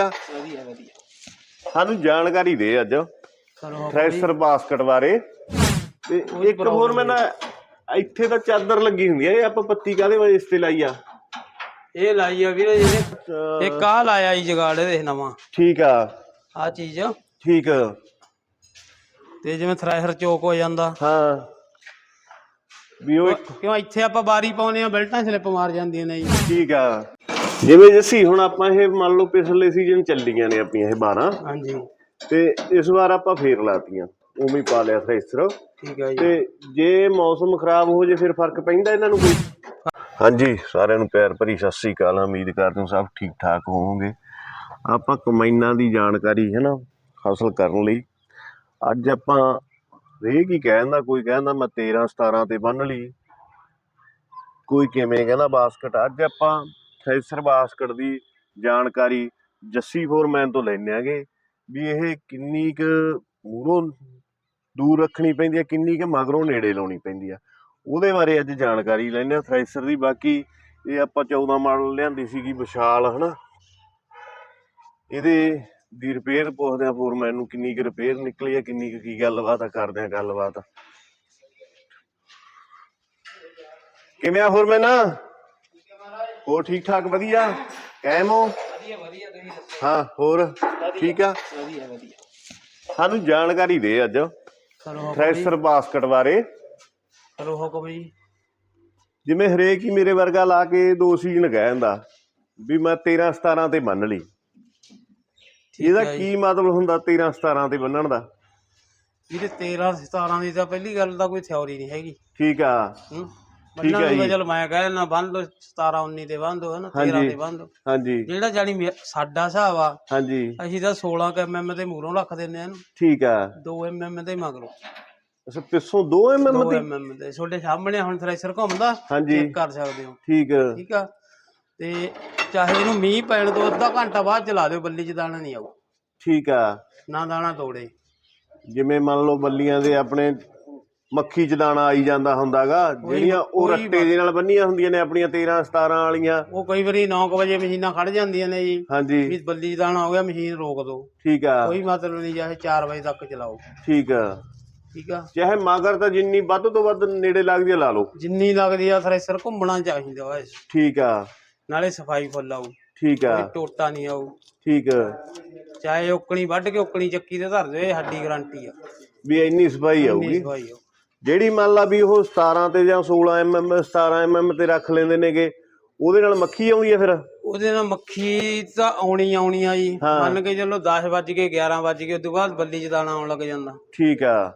ਆ ਵਧੀਆ ਵਧੀਆ। ਸਾਨੂੰ ਜਾਣਕਾਰੀ ਦੇ ਅੱਜ। ਕਰੋ ਥ੍ਰੈਸ਼ਰ ਬਾਸਕਟ ਬਾਰੇ। ਤੇ ਇੱਕ ਹੋਰ ਮੈਂ ਨਾ ਇੱਥੇ ਤਾਂ ਚਾਦਰ ਲੱਗੀ ਹੁੰਦੀ ਆ ਇਹ ਆਪਾਂ ਪੱਤੀ ਕਾਦੇ ਵਜੇ ਇਸ ਤੇ ਲਾਈ ਆ? ਇਹ ਲਾਈ ਆ ਵੀਰੇ ਅਹ ਇੱਕ ਆ ਲਾਇਆ ਜੀ ਜਗਾੜ ਦੇ ਨਵਾਂ। ਠੀਕ ਆ। ਆ ਚੀਜ਼। ਠੀਕ। ਤੇ ਜਿਵੇਂ ਥ੍ਰੈਸ਼ਰ ਚੋਕ ਹੋ ਜਾਂਦਾ। ਹਾਂ। ਵੀ ਉਹ ਕਿਉਂ ਇੱਥੇ ਆਪਾਂ ਬਾਰੀ ਪਾਉਨੇ ਆ ਬੈਲਟਾਂ ਸਲਿੱਪ ਮਾਰ ਜਾਂਦੀਆਂ ਨੇ ਜੀ। ਠੀਕ ਆ। ਜਿਵੇਂ ਜੱਸੀ ਹੁਣ ਆਪਾਂ ਇਹ ਮੰਨ ਲਓ ਪਿਛਲੇ ਸੀਜ਼ਨ ਚੱਲੀਆਂ ਨੇ ਆਪਣੀਆਂ ਇਹ 12 ਹਾਂਜੀ। ਤੇ ਇਸ ਵਾਰ ਆਪਾਂ ਫੇਰ ਲਾਤੀਆਂ ਉਵੇਂ ਹੀ ਪਾ ਲਿਆ ਥ੍ਰੈਸ਼ਰ ਠੀਕ ਹੈ ਜੀ। ਤੇ ਜੇ ਮੌਸਮ ਖਰਾਬ ਹੋ ਜੇ ਫਿਰ ਫ਼ਰਕ ਪੈਂਦਾ ਇਹਨਾਂ ਨੂੰ ਕੋਈ? ਹਾਂਜੀ ਸਾਰਿਆਂ ਨੂੰ ਪਿਆਰ ਭਰੀ ਸਤਿ ਸ੍ਰੀ ਅਕਾਲ ਉਮੀਦ ਕਰਦੇ ਹਾਂ ਸਭ ਠੀਕ ਠਾਕ ਹੋਵੋਗੇ। ਆਪਾਂ ਕਮਾਈਨਾਂ ਦੀ ਜਾਣਕਾਰੀ ਹੈ ਨਾ ਹਾਸਲ ਕਰਨ ਲਈ। ਅੱਜ ਆਪਾਂ ਇਹ ਕੀ ਕਹਿੰਦਾ ਕੋਈ ਕਹਿੰਦਾ ਮੈਂ 13 17 ਤੇ ਬੰਨ ਲਈ। ਕੋਈ ਕਿਵੇਂ ਕਹਿੰਦਾ ਬਾਸਕਟ ਅੱਜ ਆਪਾਂ ਥ੍ਰੈਸ਼ਰ ਬਾਸਕਟ ਦੀ ਜਾਣਕਾਰੀ ਜੱਸੀ ਫੋਰਮੈਨ ਤੋਂ ਲੈਣੇ ਆਗੇ ਵੀ ਇਹ ਕਿੰਨੀ ਕੁ ਮੂਰੋਂ ਦੂਰ ਰੱਖਣੀ ਪੈਂਦੀ ਹੈ, ਕਿੰਨੀ ਕਿ ਮਗਰੋਂ ਨੇੜੇ ਲਾਉਣੀ ਪੈਂਦੀ ਆ ਉਹਦੇ ਬਾਰੇ ਅੱਜ ਜਾਣਕਾਰੀ ਲੈਂਦੇ ਆ ਥ੍ਰੈਸ਼ਰ ਦੀ ਬਾਕੀ ਇਹ ਆਪਾਂ 14 ਮਾਡਲ ਲਿਆਂਦੀ ਸੀਗੀ ਵਿਸ਼ਾਲ, ਹਨਾ। ਇਹਦੇ ਦੀ ਰਿਪੇਅਰ ਪੁੱਛਦੇ ਆ ਫੋਰਮੈਨ ਨੂੰ ਕਿੰਨੀ ਕੁ ਰਿਪੇਅਰ ਨਿਕਲੀ ਆ ਕਿੰਨੀ ਕੁ ਕੀ ਗੱਲਬਾਤ ਆ, ਕਰਦੇ ਆ ਗੱਲਬਾਤ। ਕਿਵੇਂ ਆ ਫੋਰਮੈਨ? ਹੋਰ ਠੀਕ ਠਾਕ ਵਧੀਆ? ਕਾਇਮ ਹੋ? ਵਧੀਆ ਵਧੀਆ ਤੁਸੀਂ ਦੱਸੋ? ਹਾਂ ਹੋਰ? ਠੀਕ ਆ? ਵਧੀਆ ਵਧੀਆ। ਸਾਨੂੰ ਜਾਣਕਾਰੀ ਦੇ ਅੱਜ। ਕਰੋ ਹੁਕਮ ਜੀ। ਥ੍ਰੈਸ਼ਰ ਬਾਸਕਟ ਬਾਰੇ। ਕਰੋ ਹੁਕਮ ਜੀ। ਜਿਵੇਂ ਹਰੇਕ ਹੀ ਮੇਰੇ ਵਰਗਾ ਲਾ ਕੇ ਦੋ ਸੀਜ਼ਨ ਕਹਿੰਦਾ ਵੀ ਮੈਂ 13 17 ਤੇ ਬੰਨ ਲਈ। ਇਹਦਾ ਹੈ ਜੀ। ਕੀ ਮਤਲਬ ਹੁੰਦਾ 13 17 ਤੇ ਬੰਨਣ ਦਾ? ਵੀਰੇ 13 17 ਦੀ ਤਾਂ ਪਹਿਲੀ ਗੱਲ ਤਾਂ ਕੋਈ ਥਿਉਰੀ ਨਹੀਂ ਹੈਗੀ। ਠੀਕ ਆ। ਹੂੰ। ਠੀਕ ਬੰਨਣ ਹੈ ਨੂੰ ਤਾਂ ਜੀ। ਚਲ ਮੈਂ ਕਹਿ ਦਿੰਦਾ ਬੰਨ ਲਓ 17 19 ਤੇ ਬੰਨ ਦੋ ਹਨਾ 13 ਹਾਂਜੀ। ਤੇ ਬੰਨ ਦੋ ਹਾਂਜੀ। ਜਿਹੜਾ ਜਾਨੀ ਮੇ- ਸਾਡਾ ਹਿਸਾਬ ਆ ਹਾਂਜੀ। ਅਸੀਂ ਤਾਂ 16 ਐਮਐਮ ਤੇ ਮੂਹਰੋਂ ਰੱਖ ਦਿੰਦੇ ਆ ਇਹਨੂੰ ਠੀਕ ਆ। 2 ਐਮਐਮ ਤੇ ਮਗਰੋਂ। ਅੱਛਾ ਪਿੱਛੋਂ 2 ਐਮਐਮ 2 ਤੇ ਐਮਐਮ ਤੇ ਤੁਹਾਡੇ ਸਾਹਮਣੇ ਹੁਣ ਥ੍ਰੈਸ਼ਰ ਘੁੰਮਦਾ ਹਾਂਜੀ। ਕਰ ਸਕਦੇ ਹੋ। ਠੀਕ। ਆ, ਠੀਕ ਆ। ਤੇ ਚਾਹੇ ਇਹਨੂੰ ਮੀਂਹ ਪੈਣ ਤੋਂ ਅੱਧਾ ਘੰਟਾ ਬਾਅਦ ਚਲਾ ਦਿਓ ਬੱਲੀ 'ਚ ਦਾਣਾ ਨਹੀਂ ਆਊ। ਠੀਕ ਆ। ਨਾ ਦਾਣਾ ਤੋੜੇ। ਜਿਵੇਂ ਮੰਨ ਲਓ ਬੱਲੀਆਂ ਦੇ ਆਪਣੇ ਮੱਖੀ ਚ ਦਾਣਾ ਆਈ ਜਾਂਦਾ ਹੁੰਦਾਗਾ ਜਿਹੜੀਆਂ ਉਹ ਕੋਈ ਰੱਟੇ ਦੇ ਨਾਲ ਬੰਨੀਆਂ ਹੁੰਦੀਆਂ ਨੇ ਆਪਣੀਆਂ 13 17 ਵਾਲੀਆਂ। ਉਹ ਕਈ ਵਾਰੀ 9 ਵਜੇ ਮਸ਼ੀਨਾਂ ਖੜ ਜਾਂਦੀਆਂ ਨੇ ਜੀ। ਹਾਂਜੀ। ਵੀ ਬੱਲੀ ਦਾਣਾ ਹੋ ਗਿਆ ਮਸ਼ੀਨ ਰੋਕ ਦਿਓ ਠੀਕ ਆ। ਕੋਈ ਮਤਲਬ ਨਹੀਂ ਚਾਹੇ 4 ਵਜੇ ਤੱਕ ਚਲਾਓ। ਠੀਕ ਆ। ਠੀਕ ਆ? ਚਾਹੇ ਮਗਰ ਤਾਂ ਜਿੰਨੀ ਵੱਧ ਤੋਂ ਵੱਧ ਨੇੜੇ ਲੱਗਦੀ ਆ ਲਾ ਲਓ। ਜਿੰਨੀ ਲੱਗਦੀ ਆ ਥ੍ਰੈਸ਼ਰ ਘੁੰਮਣਾ ਚਾਹੀਦਾ ਵਾ ਇਸ। ਠੀਕ ਆ। ਨਾਲੇ ਸਫ਼ਾਈ ਫੁੱਲ ਆਊ। ਠੀਕ ਆ। ਕੋਈ ਟੋਟਾ ਨਹੀਂ ਆਊ। ਠੀਕ। ਆ ਚਾਹੇ ਓਕਣੀ ਵੱਢ ਕੇ ਓਕਣੀ ਚੱਕੀ ਤੇ ਧਰ ਦਿਓ ਇਹ ਸਾਡੀ ਗਾਰੰਟੀ ਆ। ਵੀ ਇੰਨੀ ਸਫ਼ਾਈ ਆਊਗੀ। ਸਫ਼ਾਈ ਆਊ। ਜਿਹੜੀ ਮੰਨ ਲਾ ਵੀ ਉਹ 17 ਤੇ ਜਾਂ 16 ਐਮਐਮ 17 ਐਮਐਮ ਤੇ ਰੱਖ ਲੈਂਦੇ ਨੇਗੇ ਉਹਦੇ ਨਾਲ ਮੱਖੀ ਆਉਂਦੀ ਆ ਫਿਰ? ਉਹਦੇ ਨਾਲ ਮੱਖੀ ਤਾਂ ਆਉਣੀ ਆਉਣੀ ਆ ਜੀ। ਹਾਂ। ਮੰਨ ਕੇ ਚੱਲੋ 10 ਵੱਜ ਕੇ 11 ਵੱਜ ਕੇ ਉਦੋਂ ਬਾਅਦ ਬੱਲੀ 'ਚ ਦਾਣਾ ਆਉਣ ਲੱਗ ਜਾਂਦਾ। ਠੀਕ ਆ।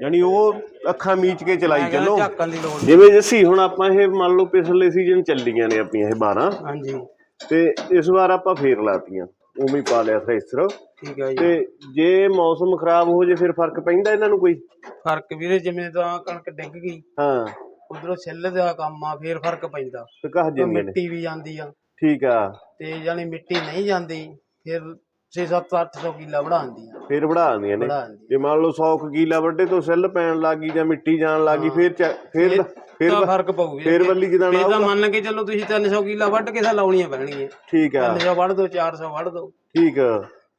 ਯਾਨੀ ਉਹ ਅੱਖਾਂ ਮੀਚ ਕੇ ਚਲਾਈ ਮੈਂ ਕਹਿੰਦਾ ਚੱਲੋ। ਝਾਕਣ ਦੀ ਲੋੜ ਨਹੀਂ। ਜਿਵੇਂ ਜੱਸੀ ਹੁਣ ਆਪਾਂ ਇਹ ਮੰਨ ਲਓ ਪਿਛਲੇ ਸੀਜ਼ਨ ਚੱਲੀਆਂ ਨੇ ਆਪਣੀਆਂ ਇਹ 12 ਹਾਂਜੀ। ਤੇ ਇਸ ਵਾਰ ਆਪਾਂ ਫੇਰ ਲਾਤੀਆਂ। ਉਵੇਂ ਹੀ ਪਾ ਲਿਆ ਥ੍ਰੈਸ਼ਰ ਠੀਕ ਹੈ ਜੀ। ਤੇ ਜੇ ਮੌਸਮ ਖਰਾਬ ਹੋ ਜੇ ਫਿਰ ਫ਼ਰਕ ਪੈਂਦਾ ਇਹਨਾਂ ਨੂੰ ਕੋਈ? ਫ਼ਰਕ ਵੀਰੇ ਜਿਵੇਂ ਤਾਂ ਕਣਕ ਡਿੱਗ ਗਈ ਹਾਂ। ਉਧਰੋਂ ਛਿੱਲ ਦਾ ਕੰਮ ਆ ਫੇਰ ਫ਼ਰਕ ਪੈਂਦਾ। ਤੇ ਕਹ ਤੇ ਨੇ। ਮਿੱਟੀ ਵੀ ਜਾਂਦੀ ਆ। ਠੀਕ ਆ। ਤੇ ਜਾਨੀ ਮਿੱਟੀ ਨਹੀਂ ਜਾਂਦੀ ਫਿਰ 6 7 800 ਕਿੱਲਾ ਵਧਾਉਂਦੀ ਆ ਫੇਰ ਵਧਾ ਦਿੰਦੀਆਂ ਨੇ। ਵਧਾਉਂਦੀ ਜੇ ਮੰਨ ਲਓ 100 ਕੁ ਕਿੱਲਾ ਵੱਡੇ ਤੋਂ ਸੈੱਲ ਪੈਣ ਲੱਗੀ ਜਾਂ ਮਿੱਟੀ ਜਾਣ ਲੱਗੀ ਫਿਰ ਚ- ਫਿਰ ਫਿਰ ਤਾਂ ਫ਼ਰਕ ਪਊ ਵੀਰੇ ਫਿਰ ਬੱਲੀ ਕਿਦਾਂ ਫੇਰ ਤਾਂ ਮੰਨ ਕੇ ਚੱਲੋ ਤੁਸੀਂ 300 ਕਿੱਲਾ ਵੱਢ ਕੇ ਤਾਂ ਲਾਉਣੀਆਂ ਪੈਣਗੀਆਂ। ਠੀਕ ਆ। 300 ਵੱਢ ਦੋ 400 ਵੱਢ ਦੋ। ਠੀਕ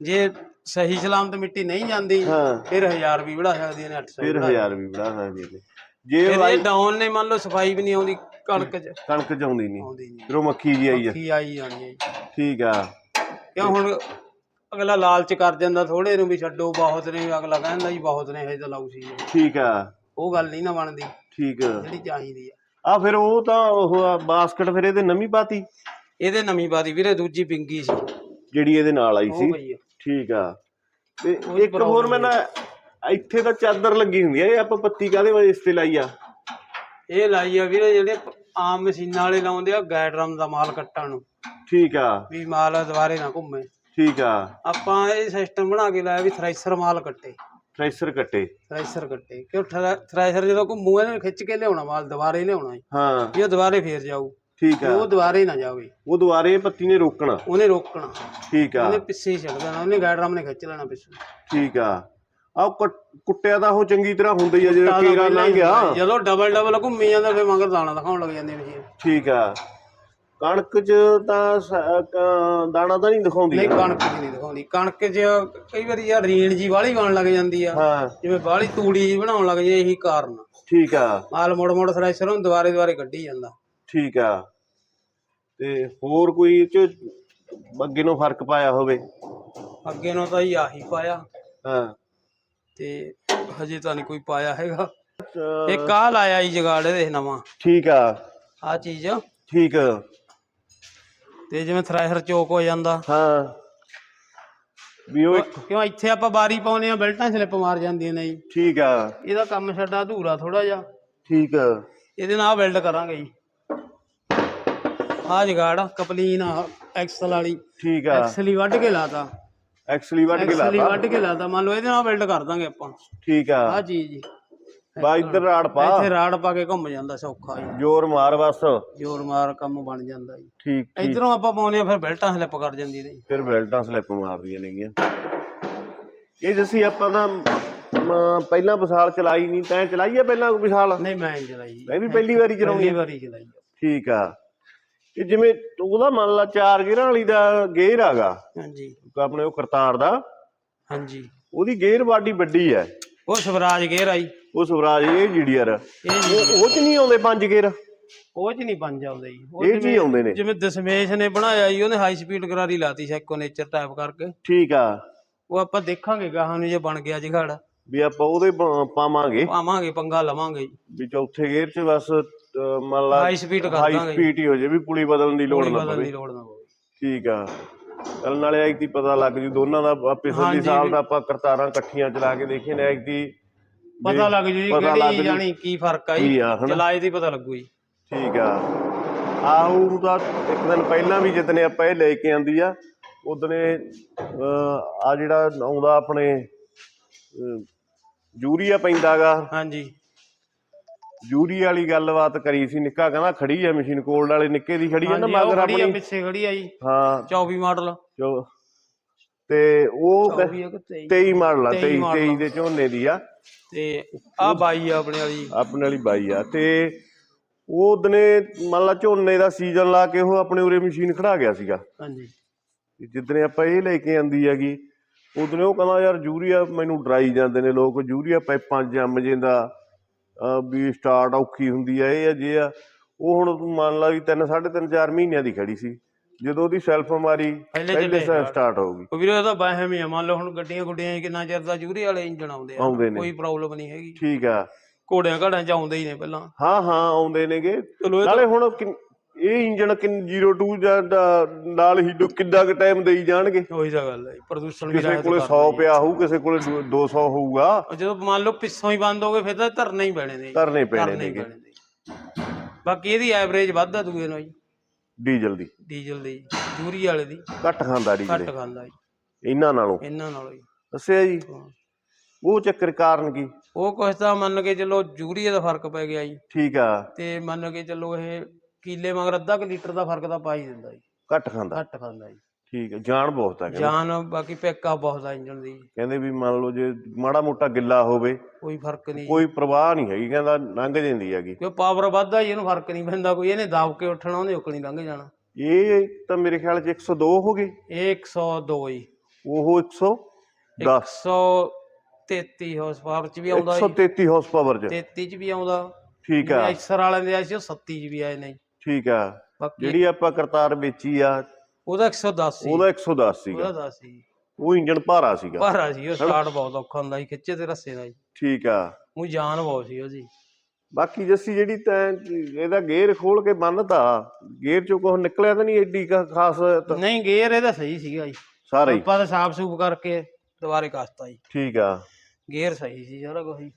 ਜੇ ਸਹੀ ਸਲਾਮਤ ਮਿੱਟੀ ਨਹੀਂ ਜਾਂਦੀ ਫਿਰ 1000 ਵੀ ਵਧਾ ਸਕਦੀਆਂ ਨੇ 800 ਫਿਰ ਹਜ਼ਾਰ ਵੀ ਵਧਾ ਸਕਦੀ ਨੇ। ਜੇ ਫਿਰ ਇਹ ਡਾਊਨ ਨੇ ਮੰਨ ਲਓ ਸਫ਼ਾਈ ਵੀ ਨਹੀਂ ਆਉਂਦੀ ਕਣਕ 'ਚ। ਕਣਕ ਚ ਆਉਂਦੀ ਨਹੀਂ। ਫਿਰ ਉਹ ਮੱਖੀ ਜੀ ਆਈ ਆ। ਕੀ ਆਈ ਜਾਣੀ ਹੈ। ਠੀਕ ਆ। ਕਿਉਂ ਹੁਣ ਅਗਲਾ ਲਾਲਚ ਕਰ ਜਾਂਦਾ ਥੋੜੇ ਨੂੰ ਵੀ ਛੱਡੋ ਬਹੁਤ ਨੇ ਅਗਲਾ ਕਹਿੰਦਾ ਜੀ ਬਹੁਤ ਨੇ ਹਜੇ ਤਾਂ ਲਾਉ ਸੀ। ਠੀਕ ਆ। ਉਹ ਗੱਲ ਨਹੀਂ ਨਾ ਬਣਦੀ। ਠੀਕ ਆ। ਜਿਹੜੀ ਚਾਹੀਦੀ ਆ। ਆ ਫਿਰ ਉਹ ਤਾਂ ਉਹ ਆ ਬਾਸਕਟ ਫਿਰ ਇਹਦੇ ਨਵੀਂ ਪਾਤੀ? ਇਹਦੇ ਨਵੀਂ ਬਾਦੀ ਵੀਰੇ ਦੂਜੀ ਪਿੰਗੀ ਸੀ। ਜਿਹੜੀ ਇਹਦੇ ਨਾਲ ਆਈ ਸੀ। ਉਹ ਗਈ ਆ। ਠੀਕ ਆ। ਤੇ ਇੱਕ ਹੋਰ ਮੈਂ ਨਾ ਇੱਥੇ ਤਾਂ ਚਾਦਰ ਲੱਗੀ ਹੁੰਦੀ ਆ ਇਹ ਆਪਾਂ ਪੱਤੀ ਕਾਦੇ ਵਜੇ ਇਸ ਤੇ ਲਾਈ ਆ? ਇਹ ਲਾਈ ਆ ਵੀਰੇ ਜਿਹੜੇ ਆਮ ਮਸ਼ੀਨਾਂ ਵਾਲੇ ਲਾਉਂਦੇ ਆ ਗੈਡਰਮ ਦਾ ਮਾਲ ਕੱਟਣ ਨੂੰ। ਠੀਕ ਆ। ਵੀ ਮਾਲ ਦੁਬਾਰੇ ਨਾ ਘੁੰਮੇ। ਠੀਕ ਆ। ਆਪਾਂ ਇਹ ਸਿਸਟਮ ਬਣਾ ਕੇ ਲਾਇਆ ਵੀ ਥ੍ਰੈਸ਼ਰ ਮਾਲ ਕੱਟੇ। ਥ੍ਰੈਸ਼ਰ ਕੱਟੇ। ਥ੍ਰੈਸ਼ਰ ਕੱਟੇ। ਕਿਉਂ ਥ੍ਰੈਸ਼ਰ ਜਦੋਂ ਘੁੰਮੂ ਇਹਨੇ ਖਿੱਚ ਕੇ ਲਿਆਉਣਾ ਮਾਲ ਦੁਬਾਰੇ ਲਿਆਉਣਾ ਹੈ। ਉਹ ਦੁਬਾਰੇ ਫੇਰ ਜਾਊ। ਠੀਕ ਆ। ਉਹ ਦੁਬਾਰੇ ਨਾ ਜਾਵੇ। ਉਹ ਦੁਆਰੇ ਪੱਤੀ ਨੇ ਰੋਕਣਾ। ਉਹਨੇ ਰੋਕਣਾ। ਠੀਕ ਆ। ਉਹਨੇ ਪਿੱਛੇ ਹੀ ਛੱਡ ਦੇਣਾ। ਉਹਨੇ ਗੈਡਰਮ ਨੇ ਖਿੱਚ ਲੈਣਾ ਪਿੱਛੇ। ਠੀਕ ਆ। ਆ ਕੁੱਟਿਆ ਤਾਂ ਉਹ ਚੰਗੀ ਤਰ੍ਹਾਂ ਹੁੰਦਾ ਹੀ ਆ ਜਿਹੜਾ ਕੀੜਾ ਲੰਘ ਗਿਆ। ਜਦੋਂ ਡਬਲ ਡਬਲ ਘੁੰਮੀ ਜਾਂਦਾ ਫਿਰ ਮਗਰ ਦਾਣਾ ਦਿਖਾਉਣ ਲੱਗ ਜਾਂਦੀ ਮਸ਼ੀਨ ਠੀਕ ਆ। ਕਣਕ 'ਚ ਤਾਂ ਸ- ਦਾਣਾ ਤਾਂ ਨਹੀਂ ਦਿਖਾਉਂਦੀ। ਨਹੀਂ ਕਣਕ ਚ ਨਹੀਂ ਦਿਖਾਉਂਦੀ। ਕਣਕ 'ਚ ਕਈ ਵਾਰੀ ਯਾਰ ਰੀਣ ਜੀ ਵਾਲੀ ਬਣ ਲੱਗ ਜਾਂਦੀ ਆ। ਹਾਂ। ਜਿਵੇਂ ਬਾਹਲੀ ਤੂੜੀ ਜਿਹੀ ਬਣਾਉਣ ਲੱਗ ਜੇ ਇਹੀ ਕਾਰਨ ਆ। ਠੀਕ ਆ। ਮਾਲ ਮੋੜ ਮੋੜ ਥ੍ਰੈਸ਼ਰ ਨੂੰ ਦੁਬਾਰੇ ਦੁਬਾਰੇ ਕੱਢੀ ਜਾਂਦਾ। ਠੀਕ ਆ। ਤੇ ਹੋਰ ਕੋਈ ਇਹ 'ਚ ਅੱਗੇ ਨੂੰ ਫ਼ਰਕ ਪਾਇਆ ਹੋਵੇ? ਅੱਗੇ ਨੂੰ ਤਾਂ ਹੀ ਆਹੀ ਪਾਇਆ। ਹਾਂ। ਤੇ ਹਜੇ ਤਾਂ ਨਹੀਂ ਕੋਈ ਪਾਇਆ ਹੈਗਾ। ਅਹ ਇੱਕ ਆਹ ਲਾਇਆ ਜੀ ਜਗਾੜ ਇਹਦੇ ਨਵਾਂ। ਠੀਕ ਆ। ਆਹ ਚੀਜ਼। ਠੀਕ। ਆ ਤੇ ਜਿਵੇਂ ਥ੍ਰੈਸ਼ਰ ਚੋਕ ਹੋ ਜਾਂਦਾ। ਹਾਂ। ਵੀ ਉਹ ਕਿਉਂ ਇੱਥੇ ਆਪਾਂ ਬਾਰੀ ਪਾਉਨੇ ਆ ਬੈਲਟਾਂ ਸਲਿੱਪ ਮਾਰ ਜਾਂਦੀਆਂ ਨੇ ਜੀ। ਠੀਕ ਆ। ਇਹਦਾ ਕੰਮ ਸਾਡਾ ਅਧੂਰਾ ਥੋੜਾ ਜਿਹਾ। ਠੀਕ ਆ। ਇਹਦੇ ਨਾਲ ਵੈਲਡ ਕਰਾਂਗੇ ਜੀ। ਆਹ ਜਗਾੜ ਕਪਲੀਨ ਆ ਐਕਸਲ ਵਾਲੀ। ਠੀਕ ਆ। ਐਕਸਲ ਹੀ ਵੱਢ ਕੇ ਲਾਤਾ। ਐਕਚੁਅਲੀ ਵੱਢ ਕੇ ਐਕਸਲ ਹੀ ਲਾਤਾ। ਵੱਢ ਕੇ ਲਾਤਾ। ਮੰਨ ਲਓ ਇਹਦੇ ਨਾਲ ਵੈਲਡ ਕਰ ਦਾਂਗੇ ਆਪਾਂ। ਠੀਕ ਆ। ਆਹ ਚੀਜ਼ ਜੀ। ਬਾ ਇੱਧਰ ਰਾੜ ਪਾ। ਇੱਥੇ ਰਾੜ ਪਾ ਕੇ ਘੁੰਮ ਜਾਂਦਾ ਸੌਖਾ ਜੀ। ਜੋਰ ਮਾਰ ਬਸ। ਜੋਰ ਮਾਰ ਕੰਮ ਬਣ ਜਾਂਦਾ ਜੀ। ਠੀਕ ਠੀਕ। ਇਧਰੋਂ ਆਪਾਂ ਪਾਉਨੇ ਆ ਫਿਰ ਬੈਲਟਾਂ ਸਲਿੱਪ ਕਰ ਜਾਂਦੀ ਨੇ ਫਿਰ ਬੈਲਟਾਂ ਸਲਿੱਪ ਮਾਰਦੀਆਂ ਨੇਗੀਆਂ। ਇਹ ਜਸੀ ਆਪਾਂ ਮ, ਪਹਿਲਾਂ ਵਿਸਾਲ ਚਲਾਈ ਨਹੀਂ ਤੈਂ ਚਲਾਈ ਆ ਪਹਿਲਾਂ ਵਿਸਾਲ? ਨਹੀਂ ਮੈਂ ਨਹੀਂ ਚਲਾਈ ਜੀ। ਮੈਂ ਵੀ ਪਹਿਲੀ ਵਾਰੀ ਚਲਾਉਣੀ ਪਹਿਲੀ ਆ ਵਾਰੀ ਚਲਾਈ ਆ। ਠੀਕ ਆ। ਇਹ ਜਿਵੇਂ ਉਹਦਾ ਮੰਨ ਲਾ ਚਾਰ ਗੇਅਰਾਂ ਵਾਲੀ ਦਾ ਗੇਅਰ ਆਗਾ ਹਾਂਜੀ। ਆਪਣੇ ਉਹ ਕਰਤਾਰ ਦਾ ਹਾਂਜੀ। ਉਹਦੀ ਗੇਅਰ ਬਾਡੀ ਵੱਡੀ ਹੈ ਉਹ ਸਵਰਾਜ ਗੇਰ ਆਈ ਉਹ ਸਵਰਾਜ ਇਹ ਜੀਡੀਆਰ ਇਹ ਉਹ ਉਹ ਚ ਨਹੀਂ ਆਉਂਦੇ ਪੰਜ ਗੇਅਰ? ਉਹ ਚ ਨਹੀਂ ਪੰਜ ਆਉਂਦੇ ਜੀ। ਉਹ ਇਹ ਚ ਹੀ ਆਉਂਦੇ ਨੇ। ਜਿਵੇਂ ਦਸ਼ਮੇਸ਼ ਨੇ ਬਣਾਇਆ ਜੀ ਉਹਨੇ ਹਾਈ ਸਪੀਡ ਕਰਾਰੀ ਲਾਤੀ ਸੈਕੋ ਨੇਚਰ ਟਾਈਪ ਕਰਕੇ। ਠੀਕ ਆ। ਉਹ ਆਪਾਂ ਦੇਖਾਂਗੇ ਗਾਹਾਂ ਨੂੰ ਜੇ ਬਣ ਗਿਆ ਜਿਗੜ। ਵੀ ਆਪਾਂ ਉਹਦੇ ਪ- ਪਾਵਾਂਗੇ। ਪਾਵਾਂਗੇ ਪੰਗਾ ਲਵਾਂਗੇ ਜੀ। ਵੀ ਚੌਥੇ ਗੇਅਰ 'ਚ ਬਸ ਅਹ, ਮੰਨ ਲਾ ਹਾਈ ਸਪੀਡ ਕਰ ਹਾਈ ਦਾਂਗੇ। ਸਪੀਡ ਹੀ ਹੋ ਜੇ ਵੀ ਪੁਲੀ ਬਦਲਣ ਦੀ ਲੋੜ ਕੋਈ ਨਾ ਬਦਲ ਪਵੇ। ਦੀ ਲੋੜ ਨਾ ਪਵੇ। ਠੀਕ ਆ। ਚੱਲ ਨਾਲੇ ਐਕ ਦੀ ਪਤਾ ਲੱਗ ਜੂ ਦੋਨਾਂ ਦਾ ਆਪਾਂ ਪਿਛਲੇ ਹਾਂਜੀ, ਸਾਲ ਵੀ- ਦਾ ਆਪਾਂ ਕਰਤਾਰਾਂ ਇਕੱਠੀਆਂ ਚਲਾ ਕੇ ਦੇਖੀਆਂ ਨੇ ਐਕ ਦੀ ਪਤਾ ਲੱਗ ਜੂ ਜੀ ਪਤਾ ਲੱਗ ਕਿਹੜੀ ਜੂ। ਜਾਣੀ ਕੀ ਫ਼ਰਕ ਆ ਕੀ ਜੀ ਆ, ਹਨਾ? ਚਲਾਏ ਦੀ ਪਤਾ ਲੱਗੂ ਜੀ। ਠੀਕ ਆ। ਆਹੂ ਦਾ ਇੱਕ ਦਿਨ ਪਹਿਲਾਂ ਵੀ ਜਿੱਦਨੇ ਆਪਾਂ ਇਹ ਲੈ ਕੇ ਆਂਦੀ ਆ ਉਦਨੇ ਆ ਜਿਹੜਾ ਆਉਂਦਾ ਆਪਣੇ ਅਹ, ਯੂਰੀਆ ਪੈਂਦਾਗਾ। ਹਾਂਜੀ। ਯੂਰੀ ਵਾਲੀ ਗੱਲਬਾਤ ਕਰੀ ਸੀ ਨਿੱਕਾ ਕਹਿੰਦਾ ਖੜੀ ਆ ਮਸ਼ੀਨ ਕੋਲਡ ਵਾਲੇ ਨਿੱਕੇ ਦੀ ਖੜੀ ਆ ਨਾ ਹਾਂਜੀ, ਉਹ ਮਗਰ ਖੜੀ ਆ ਆਪਣੀ। ਪਿੱਛੇ ਖੜੀ ਆ ਜੀ। ਹਾਂ। 24 ਮਾਡਲ। ਤੇ ਉਹ 24 ਆ ਕਿ 23 23 ਮਾਡਲ ਆ 23 23 ਮਾਡਲ। 23 ਦੇ ਝੋਨੇ ਦੀ ਆ। ਤੇ ਆ ਬਾਈ ਆ ਆਪਣੇ ਵਾਲੀ। ਆਪਣੇ ਵਾਲੀ ਬਾਈ ਆ। ਤੇ ਉਹ ਉਹਦਨੇ ਮੰਨ ਲਾ ਝੋਨੇ ਦਾ ਸੀਜ਼ਨ ਲਾ ਕੇ ਉਹ ਆਪਣੇ ਉਰੇ ਮਸ਼ੀਨ ਖੜਾ ਗਿਆ ਸੀਗਾ। ਹਾਂਜੀ। ਤੇ ਜਿੱਦਣੇ ਆਪਾਂ ਇਹ ਲੈ ਕੇ ਆਂਦੀ ਹੈਗੀ ਉਦਨੇ ਉਹ ਕਹਿੰਦਾ ਯਾਰ ਯੂਰੀਆ ਮੈਨੂੰ ਡਰਾਈ ਜਾਂਦੇ ਨੇ ਲੋਕ ਯੂਰੀਆ ਪਾਈਪਾਂ ਜੰਮ ਜਾਂਦਾ ਵੀ ਸਟਾਰਟ ਔਖੀ ਹੁੰਦੀ ਆ ਇਹ ਆ ਜੇ ਆ। ਉਹ ਹੁਣ ਮੰਨ ਲਾ ਵੀ 3 3.5 4 ਮਹੀਨਿਆਂ ਦੀ ਖੜੀ ਸੀ। ਜਦੋਂ ਉਹਦੀ ਸੈਲਫ ਮਾਰੀ ਪਹਿਲੇ ਪਹਿਲੇ ਸਟਾਰਟ ਹੋ ਗਈ। ਉਹ ਵੀਰੇ ਉਹਦਾ ਵਹਿਮ ਹੀ ਆ ਮੰਨ ਲਓ ਹੁਣ ਗੱਡੀਆਂ ਗੁੱਡੀਆਂ 'ਚ ਕਿੰਨਾ ਚਿਰ ਦਾ ਜੂਰੀ ਵਾਲੇ ਇੰਜਣ ਆਉਂਦੇ ਆ ਆਉਂਦੇ ਨੇ। ਕੋਈ ਪ੍ਰੋਬਲਮ ਨਹੀਂ ਹੈਗੀ। ਠੀਕ ਆ। ਘੋੜਿਆਂ ਘੜਾਂ 'ਚ ਆਉਂਦੇ ਹੀ ਨੇ ਪਹਿਲਾਂ। ਹਾਂ ਹਾਂ ਆਉਂਦੇ ਨੇਗੇ। ਚਲੋ ਇਹ ਤਾਂ ਨਾਲੇ ਹੁਣ ਕਿੰਨ- ਇਹ ਇੰਜਣ ਕਿੰਨ 02 ਜਾਂ ਦਾ- ਨਾਲ ਹੀ ਦੋ- ਕਿੰਨਾ ਕੁ ਟਾਈਮ ਦੇਈ ਜਾਣਗੇ? ਉਹੀ ਤਾਂ ਗੱਲ ਹੈ ਪ੍ਰਦੂਸ਼ਣ ਵੀ ਕਿਸੇ ਕੋਲੇ ਕਰਦਾ 100 ਜੀ। ਪਿਆ ਹੋਊ ਕਿਸੇ ਕੋਲੇ 200 ਹੋਊਗਾ। ਜਦੋਂ ਮੰਨ ਲਓ ਪਿੱਛੋਂ ਹੀ ਬੰਦ ਹੋ ਗਏ ਫਿਰ ਤਾਂ ਧਰਨੇ ਹੀ ਪੈਣੇ ਨੇ ਜੀ। ਧਰਨੇ ਪੈਣੇ ਧਰਨੇ ਹੀ ਨੇਗੇ। ਪੈਣੇ ਨੇ ਬਾਕੀ ਇਹਦੀ ਐਵਰੇਜ ਵੱਧ ਆ ਦੂਏ ਨਾਲੋਂ ਜੀ। ਡੀਜ਼ਲ ਦੀ। ਡੀਜ਼ਲ ਦੀ ਜੂਰੀ ਵਾਲੇ ਦੀ। ਘੱਟ ਖਾਂਦਾ ਡੀਜ਼ਲ ਘੱਟ ਖਾਂਦਾ ਜੀ। ਇਹਨਾਂ ਨਾਲੋਂ? ਇਹਨਾਂ ਨਾਲੋਂ ਜੀ। ਦੱਸਿਆ ਜੀ? ਹਾਂ। ਉਹ ਚੱਕਰ ਕਾਰਨ ਕੀ? ਉਹ ਕੁਛ ਤਾਂ ਮੰਨ ਕੇ ਚੱਲੋ ਜੂਰੀਏ ਦਾ ਫ਼ਰਕ ਪੈ ਗਿਆ ਜੀ। ਠੀਕ ਆ। ਤੇ ਮੰਨ ਕੇ ਚੱਲੋ ਇਹ ਕੀਲੇ ਮਗਰ ਅੱਧਾ ਕੁ ਲੀਟਰ ਦਾ ਫ਼ਰਕ ਤਾਂ ਪਾ ਹੀ ਦਿੰਦਾ ਜੀ। ਘੱਟ ਖਾਂਦਾ। ਘੱਟ ਖਾਂਦਾ ਜੀ। ਠੀਕ ਹੈ ਜਾਨ ਬਹੁਤ ਆ ਕਹਿੰਦੇ। ਜਾਨ ਬਾਕੀ ਪਿਕਅਪ ਬਹੁਤ ਆ ਇੰਜਨ ਦੀ। ਕਹਿੰਦੇ ਵੀ ਮੰਨ ਲਓ ਜੇ ਮਾੜਾ ਮੋਟਾ ਗਿੱਲਾ ਹੋਵੇ ਕੋਈ ਫ਼ਰਕ ਨਹੀਂ। ਕੋਈ ਪ੍ਰਵਾਹ ਨਹੀਂ ਹੈਗੀ ਕਹਿੰਦਾ ਲੰਘ ਜਾਂਦੀ ਹੈਗੀ। ਕਿਉਂ ਪਾਵਰ ਵੱਧਦਾ ਜੀ ਇਹਨੂੰ ਫ਼ਰਕ ਨਹੀਂ ਪੈਂਦਾ ਕੋਈ ਇਹਨੇ ਦਬ ਕੇ ਉੱਠਣਾ ਉਹਨੇ ਉਕਣੀ ਲੰਘ ਜਾਣਾ। ਇਹ ਤਾਂ ਮੇਰੇ ਖਿਆਲ 'ਚ 102 ਹੋ ਇਹ 102 ਜੀ। ਉਹ 110 133 ਹਾਰਸ ਪਾਵਰ ਚ ਵੀ ਆਉਂਦਾ ਜੀ। 133 ਹਾਰਸ ਪਾਵਰ 'ਚ। 33 ਚ ਵੀ ਆਉਂਦਾ। ਠੀਕ ਆ। ਐਕਸਰ ਵਾਲਿਆਂ ਦੇ ਆਏ ਸੀ ਉਹ 37 ਚ ਵੀ ਆਏ ਨੇ ਜੀ। ਠੀਕ ਆ। ਬਾਕੀ ਜਿਹੜੀ ਆਪਾਂ ਕਰਤਾਰ ਵੇਚੀ ਆ ਉਹਦਾ 110 ਸੀ ਉਹਦਾ 110 ਸੀਗਾ। ਉਹਦਾ 10 ਸੀ। ਉਹ ਇੰਜਨ ਭਾਰਾ ਸੀਗਾ। ਭਾਰਾ ਸੀ ਉਹ ਸਟਾਰਟ ਬਹੁਤ ਔਖਾ ਹੁੰਦਾ ਸੀ ਖਿੱਚੇ ਤੇ ਰੱਸੇ ਦਾ ਜੀ ਠੀਕ ਆ। ਉਹ ਜਾਨ ਬਹੁਤ ਸੀ ਉਹਦੀ। ਬਾਕੀ ਜੱਸੀ ਜਿਹੜੀ ਤੈਂ ਇਹਦਾ ਗੇਅਰ ਖੋਲ ਕੇ ਬੰਨਤਾ ਗੇਅਰ ਚੋਂ ਕੁਛ ਨਿਕਲਿਆ ਤਾਂ ਨਹੀਂ ਐਡੀ ਕਾ ਖਾਸ ਨਹੀਂ ਗੇਅਰ ਇਹਦਾ ਸਹੀ ਸੀਗਾ ਜੀ। ਸਾਰਾ ਹੀ। ਆਪਾਂ ਤਾਂ ਸਾਫ਼ ਸੂਫ ਕਰਕੇ ਦੁਬਾਰੇ ਕਸਤਾ ਜੀ। ਠੀਕ ਆ। ਗੇਅਰ ਸਹੀ ਸੀ ਸਾਰਾ ਕੁਝ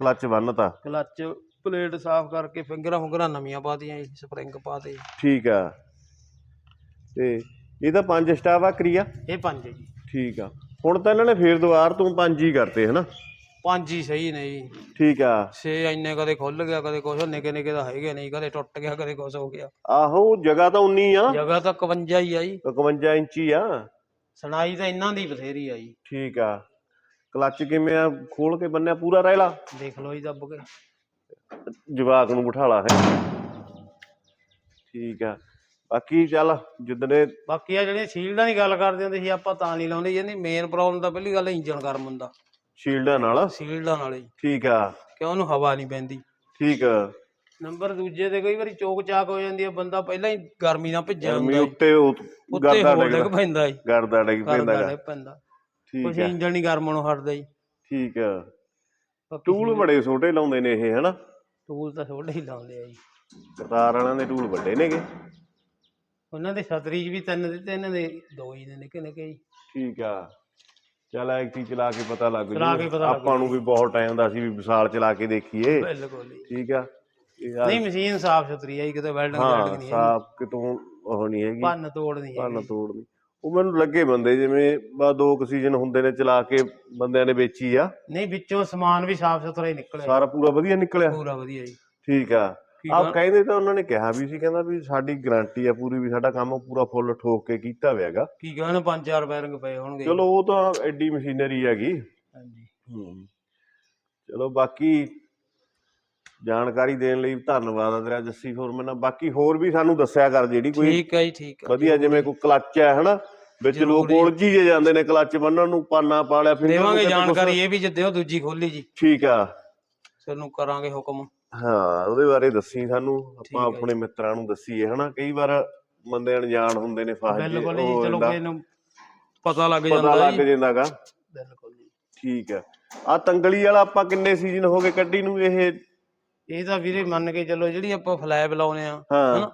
ਕਲੱਚ ਬੰਨਤਾ। ਕਲੱਚ ਪਲੇਟ ਸਾਫ਼ ਕਰਕੇ ਫਿੰਗਰਾਂ ਫੁੰਗਰਾਂ ਨਵੀਆਂ ਪਾਤੀਆਂ ਜੀ ਸਪਰਿੰਗ ਪਾਤੇ। ਠੀਕ ਆ। ਤੇ ਇਹਦਾ ਪੰਜ ਸਟਾਫ ਆ ਕਰੀਆ? ਇਹ ਪੰਜ ਹੈ ਜੀ। ਠੀਕ ਆ। ਹੁਣ ਤਾਂ ਇਹਨਾਂ ਨੇ ਫੇਰ ਦੁਬਾਰ ਤੋਂ ਪੰਜ ਹੀ ਕਰਤੇ ਹਨਾ? ਪੰਜ ਹੀ ਸਹੀ ਨੇ ਜੀ। ਠੀਕ ਆ। ਛੇ ਇੰਨੇ ਕਦੇ ਖੁੱਲ ਗਿਆ ਕਦੇ ਕੁਛ ਨਿੱਕੇ ਨਿੱਕੇ ਤਾਂ ਹੈਗੇ ਨਹੀਂ ਕਦੇ ਟੁੱਟ ਗਿਆ ਕਦੇ ਕੁਛ ਹੋ ਗਿਆ। ਆਹੋ ਜਗ੍ਹਾ ਤਾਂ 19 ਆ। ਜਗ੍ਹਾ ਤਾਂ 51 ਹੀ ਆ ਜੀ। 51 ਇੰਚੀ ਆ। ਸੁਣਾਈ ਤਾਂ ਇਹਨਾਂ ਦੀ ਬਥੇਰੀ ਆ ਜੀ। ਠੀਕ ਆ। ਕਲੱਚ ਕਿਵੇਂ ਆ? ਖੋਲ ਕੇ ਬੰਨਿਆ ਪੂਰਾ ਰੈਲਾ? ਦੇਖ ਲਓ ਜੀ ਦੱਬ ਕੇ। ਜਵਾਕ ਨੂੰ ਬਿਠਾਲਾ ਹੈ ਠੀਕ ਆ। ਬਾਕੀ ਚੱਲ ਜਿੱਦਣੇ ਬਾਕੀ ਆ ਜਿਹੜੀਆਂ ਸ਼ੀਲਡਾਂ ਦੀ ਗੱਲ ਕਰਦੇ ਹੁੰਦੇ ਸੀ ਆਪਾਂ ਤਾਂ ਨਹੀਂ ਲਾਉਂਦੇ ਜਾਂਦੀ ਮੇਨ ਪ੍ਰੋਬਲਮ ਤਾਂ ਪਹਿਲੀ ਗੱਲ ਇੰਜਨ ਗਰਮ ਹੁੰਦਾ। ਸ਼ੀਲਡਾਂ ਨਾਲ? ਸ਼ੀਲਡਾਂ ਨਾਲ ਹੀ। ਠੀਕ ਆ। ਕਿ ਉਹਨੂੰ ਹਵਾ ਨਹੀਂ ਪੈਂਦੀ। ਠੀਕ ਆ। ਨੰਬਰ ਦੂਜੇ ਤੇ ਕਈ ਵਾਰੀ ਚੋਕ ਚਾਕ ਹੋ ਜਾਂਦੀ ਹੈ ਬੰਦਾ ਪਹਿਲਾਂ ਹੀ ਗਰਮੀ ਨਾਲ ਭਿੱਜਿਆ ਗਰਮੀ ਹੁੰਦਾ ਉੱਤੇ ਉਹ ਗਰਦਾ ਡਿੱਗ ਪੈਂਦਾ ਜੀ ਗਰਦਾ ਡਿੱਗ ਪੈਂਦਾ ਗਰਦਾ ਗਾ। ਡਿੱਗ ਪੈਂਦਾ। ਠੀਕ ਆ। ਇੰਜਨ ਨਹੀਂ ਗਰਮ ਹੋਣੋਂ ਹਟਦਾ ਜੀ ਠੀਕ ਆ। ਟੂਲ ਬੜੇ ਛੋਟੇ ਲਾਉਂਦੇ ਨੇ ਇਹ ਹਨਾ? ਟੂਲ ਤਾਂ ਛੋਟੇ ਹੀ ਲਾਉਂਦੇ ਆ ਜੀ। ਕਰਤਾਰ ਵਾਲਿਆਂ ਦੇ ਟੂਲ ਵੱਡੇ ਨੇਗੇ। ਉਹਨਾਂ ਦੇ ਛਤਰੀ 'ਚ ਵੀ ਤਿੰਨ ਦੇ ਤਿੰਨ ਦੇ ਦੋ ਹੀ ਨੇ ਨਿੱਕੇ ਨਿੱਕੇ ਜੀ। ਠੀਕ ਆ। ਚੱਲ ਇੱਕ ਚੀਜ਼ ਚਲਾ ਕੇ ਪਤਾ ਲੱਗ ਚਲਾ ਜੂ ਕੇ ਪਤਾ ਲੱਗ ਆਪਾਂ ਨੂੰ ਵੀ ਬਹੁਤ ਟਾਈਮ ਦਾ ਸੀ ਵੀ ਵਿਸਾਲ ਚਲਾ ਕੇ ਦੇਖੀਏ। ਬਿਲਕੁਲ ਜੀ। ਠੀਕ ਆ। ਇਹ ਆ- ਨਹੀਂ ਮਸ਼ੀਨ ਸਾਫ਼ ਸੁਥਰੀ ਆ ਜੀ ਕਿਤੇ ਵੈਲਡਿੰਗ ਹਾਂ ਵੈਲਡਿੰਗ ਨਹੀਂ ਹੈ ਸਾਫ਼ ਕਿਤੋਂ ਉਹ ਨਹੀਂ ਹੈਗੀ। ਭੰਨ ਤੋੜ ਨਹੀਂ ਹੈ ਭੰਨ ਤੋੜ ਨਹੀਂ। ਉਹ ਮੈਨੂੰ ਲੱਗੇ ਬੰਦੇ ਜਿਵੇਂ ਬਾ ਦੋ ਕੁ ਸੀਜ਼ਨ ਹੁੰਦੇ ਨੇ ਚਲਾ ਕੇ ਬੰਦਿਆਂ ਨੇ ਵੇਚੀ ਆ। ਨਹੀਂ ਵਿੱਚੋਂ ਸਮਾਨ ਵੀ ਸਾਫ਼ ਸੁਥਰਾ ਹੀ ਨਿਕਲਿਆ। ਸਾਰਾ ਪੂਰਾ ਵਧੀਆ ਨਿਕਲਿਆ। ਪੂਰਾ ਵਧੀਆ ਜੀ। ਠੀਕ ਆ। ਠੀਕ ਆਪ ਕਹਿੰਦੇ ਤਾਂ ਉਹਨਾਂ ਨੇ ਕਿਹਾ ਵੀ ਸੀ ਕਹਿੰਦਾ ਵੀ ਸਾਡੀ ਗਾਰੰਟੀ ਆ ਪੂਰੀ ਵੀ ਸਾਡਾ ਕੰਮ ਪੂਰਾ ਫੁੱਲ ਠੋਕ ਕੇ ਕੀਤਾ ਹੋਇਆ ਹੈਗਾ। ਕੀ ਕਹਿੰਦੇ ਪੰਜ ਚਾਰ ਬੈਰਿੰਗ ਪਏ ਹੋਣਗੇ। ਚਲੋ ਉਹ ਤਾਂ ਐਡੀ ਮਸ਼ੀਨਰੀ ਹੈਗੀ। ਹਾਂਜੀ। ਹੂੰ। ਚਲੋ ਬਾਕੀ ਜਾਣਕਾਰੀ ਦੇਣ ਲਈ ਧੰਨਵਾਦ ਆ ਤੇਰਾ ਜੱਸੀ ਫੋਰਮਨ ਨਾਲ ਬਾਕੀ ਹੋਰ ਵੀ ਸਾਨੂੰ ਦੱਸਿਆ ਕਰ ਜਿਹੜੀ ਕੋਈ ਠੀਕ ਹੈ ਜੀ ਠੀਕ ਹੈ ਵਧੀਆ ਜਿਵੇਂ ਕੋਈ ਕਲੱਚ ਹੈ ਹਨਾ? ਵਿੱਚ ਲੋਕ ਉਲਝੀ ਜੇ ਜਾਂਦੇ ਨੇ ਕਲੱਚ ਬੰਨਣ ਨੂੰ ਪਾਨਾ ਪਾ ਲਿਆ ਫਿਰ ਨੂੰ ਦੇਵਾਂਗੇ ਜਾਣਕਾਰੀ ਇਹ ਵੀ ਜਿੱਦੇ ਉਹ ਦੂਜੀ ਖੋਲੀ ਜੀ। ਠੀਕ ਆ। ਸਾਨੂੰ ਕਰਾਂਗੇ ਹੁਕਮ। ਹਾਂ ਉਹਦੇ ਬਾਰੇ ਦੱਸੀ ਸਾਨੂੰ। ਠੀਕ ਆਪਾਂ ਹੈ ਆਪਣੇ ਮਿੱਤਰਾਂ ਨੂੰ ਦੱਸੀਏ ਹਨਾ? ਕਈ ਵਾਰ ਬੰਦੇ ਅਣਜਾਣ ਹੁੰਦੇ ਨੇ ਫਾਹ ਬਿਲਕੁਲ ਜੀ ਚਲੋ ਕਿਸੇ ਨੂੰ ਪਤਾ ਲੱਗ ਪਤਾ ਜਾਂਦਾ ਲੱਗ ਜੀ। ਜਾਂਦਾਗਾ। ਬਿਲਕੁਲ ਜੀ। ਠੀਕ ਹੈ ਆ ਤੰਗਲੀ ਵਾਲਾ ਆਪਾਂ ਕਿੰਨੇ ਸੀਜ਼ਨ ਹੋ ਗਏ ਕੱਢੀ ਨੂੰ ਇਹ? ਇਹ ਤਾਂ ਵੀਰੇ ਮੰਨ ਕੇ ਚੱਲੋ ਜਿਹੜੀ ਆਪਾਂ ਫਲੈਬ ਲਾਉਨੇ ਆ ਹਾਂ। ਹਨਾ?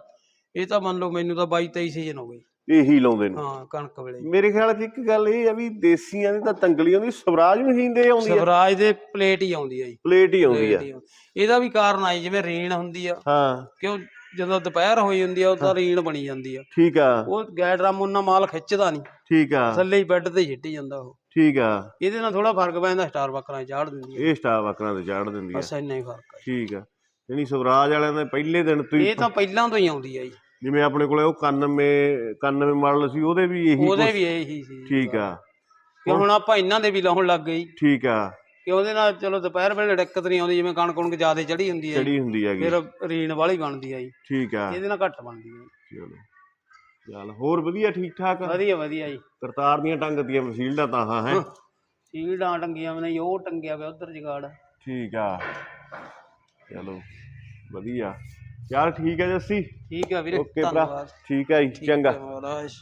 ਇਹ ਤਾਂ ਮੰਨ ਲਓ ਮੈਨੂੰ ਤਾਂ 22 23 ਸੀਜ਼ਨ ਹੋ ਗਈ ਇਹੀ ਲਾਉਂਦੇ ਨੇ। ਹਾਂ ਕਣਕ ਵੇਲੇ। ਮੇਰੇ ਖਿਆਲ 'ਚ ਇੱਕ ਗੱਲ ਇਹ ਆ ਵੀ ਦੇਸੀਆਂ ਦੀ ਤਾਂ ਤੰਗਲੀਆਂ ਦੀ ਸਵਰਾਜ ਮਸ਼ੀਨ ਦੇ ਆਉਂਦੀ ਆ। ਸਵਰਾਜ ਦੇ ਪਲੇਟ ਹੀ ਆਉਂਦੀ ਆ ਜੀ। ਪਲੇਟ ਹੀ ਆਉਂਦੀ ਆ। ਪਲੇਟ ਹੀ ਆਉਂਦੀ। ਇਹਦਾ ਵੀ ਕਾਰਨ ਆਈ ਜਿਵੇਂ ਰੇਨ ਹੁੰਦੀ ਆ। ਹਾਂ। ਕਿਉਂ? ਜਦੋਂ ਦੁਪਹਿਰ ਹੋਈ ਹੁੰਦੀ ਆ ਉਦੋਂ ਰੀਣ ਬਣੀ ਜਾਂਦੀ ਆ। ਠੀਕ ਆ। ਉਹ ਗੈਡਰਾਮ ਉਹਨਾਂ ਮਾਲ ਖਿੱਚਦਾ ਨਹੀਂ। ਠੀਕ ਆ। ਥੱਲੇ ਹੀ ਬੈੱਡ ਤੇ ਛਿੱਟੀ ਜਾਂਦਾ ਉਹ। ਠੀਕ ਆ। ਇਹਦੇ ਨਾਲ ਥੋੜਾ ਫ਼ਰਕ ਪੈਂਦਾ ਸਟਾਰ ਬੱਕਰਾਂ ਚਾੜ ਦਿੰਦੀ ਆ। ਇਹ ਸਟਾਫ ਆਕਰਾਂ ਤੇ ਚਾੜ ਦਿੰਦੀ ਆ। ਬਸ ਇੰਨਾ ਹੀ ਫ਼ਰਕ ਆ। ਠੀਕ ਆ। ਯਾਨੀ ਸਵਰਾਜ ਵਾਲਿਆਂ ਦੇ ਪਹਿਲੇ ਦਿਨ ਤੋਂ ਹੀ ਇਹ ਤਾਂ ਪਹਿਲਾਂ ਤੋਂ ਹੀ ਆਉਂਦੀ ਆ ਜੀ। ਜਿਵੇਂ ਆਪਣੇ ਕੋਲੇ ਉਹ 91 91 ਮਾਡਲ ਸੀ ਉਹਦੇ ਵੀ ਇਹੀ ਉਹਦੇ ਕੁਛ- ਵੀ ਇਹੀ ਸੀ ਠੀਕ ਆ। ਕਿ ਹੁਣ ਆਪਾਂ ਇਹਨਾਂ ਦੇ ਵੀ ਲਾਉਣ ਲੱਗ ਗਏ ਜੀ। ਠੀਕ ਆ। ਕਿ ਉਹਦੇ ਨਾਲ ਚਲੋ ਦੁਪਹਿਰ ਵੇਲੇ ਦਿੱਕਤ ਨਹੀਂ ਆਉਂਦੀ ਜਿਵੇਂ ਕਣਕ ਕੁਣਕ ਜ਼ਿਆਦਾ ਚੜੀ ਹੁੰਦੀ ਹੈ ਚੜੀ ਹੁੰਦੀ ਹੈਗੀ। ਫਿਰ ਰੀਣ ਵਾਲੀ ਬਣਦੀ ਜੀ। ਠੀਕ ਆ। ਇਹਦੇ ਨਾਲ ਘੱਟ ਬਣਦੀ ਹੈ। ਚਲੋ ਚੱਲ ਹੋਰ ਵਧੀਆ ਠੀਕ ਠਾਕ? ਵਧੀਆ ਵਧੀਆ ਜੀ। ਕਰਤਾਰ ਦੀਆਂ ਟੰਗ ਦੀਆਂ ਵਸੀਲਡਾਂ ਤਾਂ ਹਾਂ ਹੈ? ਸੀਲਡਾਂ ਟੰਗੀਆਂ ਵੀ ਨੇ ਉਹ ਟੰਗਿਆ ਪਿਆ ਉਧਰ ਜਗਾੜ। ਠੀਕ ਆ। ਚਲੋ ਵਧੀਆ। ਯਾਰ ਠੀਕ ਹੈ ਜੱਸੀ। ਠੀਕ ਆ ਵੀਰੇ ਓਕੇ ਭਰਾ ਧੰਨਵਾਦ। ਠੀਕ ਹੈ ਜੀ ਚੰਗਾ। ਮਹਾਰਾਜ।